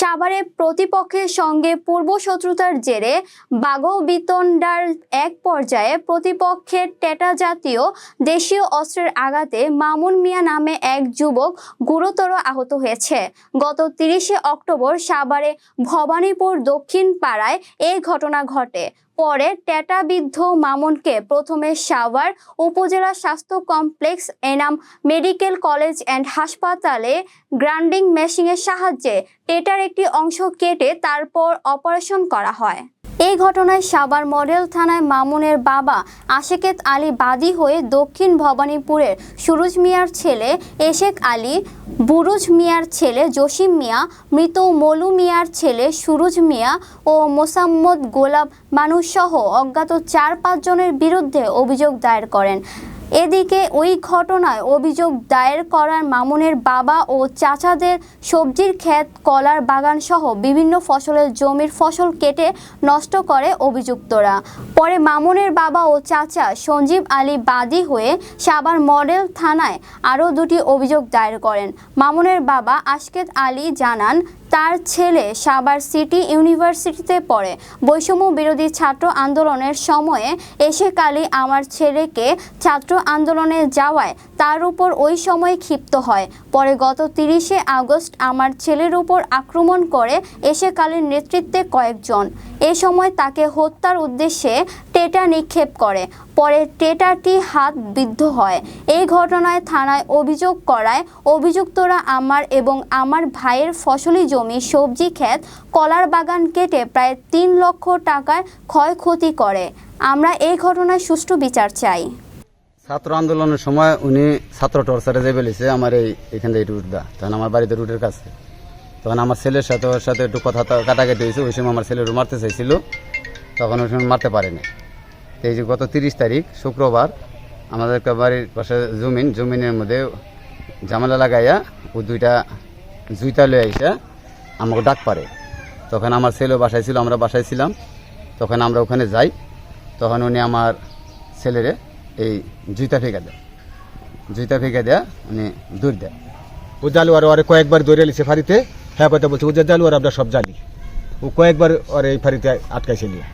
সাভারে প্রতিপক্ষের সঙ্গে পূর্ব শত্রুতার জেরে বাগবিতণ্ডার এক পর্যায়ে প্রতিপক্ষের টেটা জাতীয় দেশীয় অস্ত্রের আঘাতে মামুন মিয়া নামে এক যুবক গুরুতর আহত হয়েছে। গত তিরিশে অক্টোবর সাভারে ভবানীপুর দক্ষিণ পাড়ায় এই ঘটনা ঘটে। পরে টেটাবিদ্ধ মামুনকে প্রথমে সাভার উপজেলা স্বাস্থ্য complex Enam medical college and হাসপাতালে গ্রান্ডিং মেশিনের সাহায্যে টেটার একটি অংশ কেটে তারপর অপারেশন করা হয়। এই ঘটনায় সাবার মডেল থানায় মামুনের বাবা আশেকেত আলী বাদী হয়ে দক্ষিণ ভবানীপুরের সুরুজ মিয়ার ছেলে এশেক আলী, বুরুজ মিয়ার ছেলে জসিম মিয়া, মৃত মলু মিয়ার ছেলে সুরুজ মিয়া ও মোসাম্মদ গোলাপ মানুষসহ অজ্ঞাত চার পাঁচজনের বিরুদ্ধে অভিযোগ দায়ের করেন। এদিকে ওই ঘটনায় অভিযোগ দায়ের করার মামুনের বাবা ও চাচাদের সবজির ক্ষেত, কলার বাগান সহ বিভিন্ন ফসলের জমির ফসল কেটে নষ্ট করে অভিযুক্তরা। পরে মামুনের বাবা ও চাচা সঞ্জীব আলী বাদী হয়ে সাবার মডেল থানায় আরও দুটি অভিযোগ দায়ের করেন। মামুনের বাবা আশকেত আলী জানান তার ছেলে সাবার সিটি ইউনিভার্সিটিতে পড়ে। বৈষম্য বিরোধী ছাত্র আন্দোলনের সময়ে এসে কালি আমার ছেলেকে ছাত্র আন্দোলনে যাওয়ায় তার উপর ওই সময় ক্ষিপ্ত হয়। পরে গত তিরিশে আগস্ট আমার ছেলের উপর আক্রমণ করে এসে কালীর নেতৃত্বে কয়েকজন। এ সময় তাকে হত্যার উদ্দেশ্যে টেটা নিক্ষেপ করে। পরে টেটাটি হাত বিদ্ধ হয়। এই ঘটনায় থানায় অভিযোগ করায়, অভিযুক্তরা আমার এবং আমার ভাইয়ের ফসলি জমি, সবজি ক্ষেত, কলার বাগান কেটে প্রায় তিন লক্ষ টাকার ক্ষয়ক্ষতি করে। আমরা এই ঘটনায় সুষ্ঠু বিচার চাই। ছাত্র আন্দোলনের সময় উনি ছাত্র টর্চারে যে বলেছে, আমার এই এখান থেকে রুট দা। তখন আমার বাড়িতে রুটের কাছে তখন আমার ছেলের সাথে ওর সাথে একটু কথা কাটাকাটি হয়েছে। ওই সময় আমার ছেলে মারতে চাইছিল। তখন ওই সময় মারতে পারেনি। এই যে গত তিরিশ তারিখ, শুক্রবার আমাদের বাড়ির পাশে জমিন, জমিনের মধ্যে ঝামেলা লাগাইয়া ও দুইটা জুইতা লয়ে আইসা আমাকে ডাক পারে। তখন আমার ছেলেও বাসায় ছিল, আমরা বাসায় ছিলাম। তখন আমরা ওখানে যাই, তখন উনি আমার ছেলেরে এই জুইতা ফেঁকা দেয়। জুইতা ফেঁকে দেয়া উনি দূর দেয়। ও জালু আর ওরে কয়েকবার ধরে লিছে ফাঁড়িতে হ্যাঁ কথা বলছে, ও যে জালু আর আমরা সব জানি। ও কয়েকবার ওর এই ফাঁড়িতে আটকাইছে নিয়ে।